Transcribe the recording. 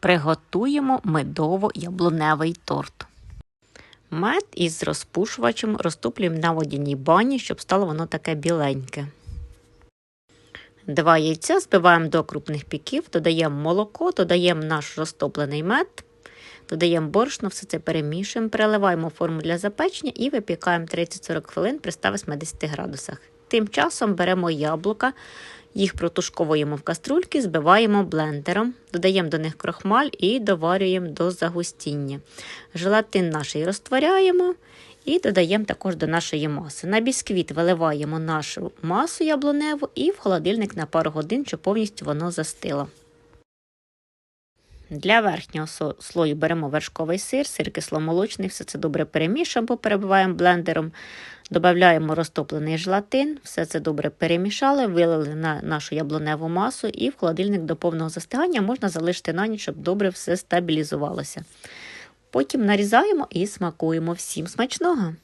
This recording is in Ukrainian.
Приготуємо медово-яблуневий торт. Мед із розпушувачем розтоплюємо на водяній бані, щоб стало воно таке біленьке. Два яйця збиваємо до крупних піків, додаємо молоко, додаємо наш розтоплений мед, додаємо борошно, все це перемішуємо, переливаємо форму для запечення і випікаємо 30-40 хвилин при 180 градусах. Тим часом беремо яблука, їх протушковуємо в каструльки, збиваємо блендером, додаємо до них крохмаль і доварюємо до загустіння. Желатин наш розтворяємо і додаємо також до нашої маси. На бісквіт виливаємо нашу масу яблуневу і в холодильник на пару годин, щоб повністю воно застило. Для верхнього слою беремо вершковий сир, сир кисломолочний, все це добре перемішуємо, перебиваємо блендером. Додаємо розтоплений желатин, все це добре перемішали, вилили на нашу яблуневу масу і в холодильник до повного застигання можна залишити на ніч, щоб добре все стабілізувалося. Потім нарізаємо і смакуємо. Всім смачного!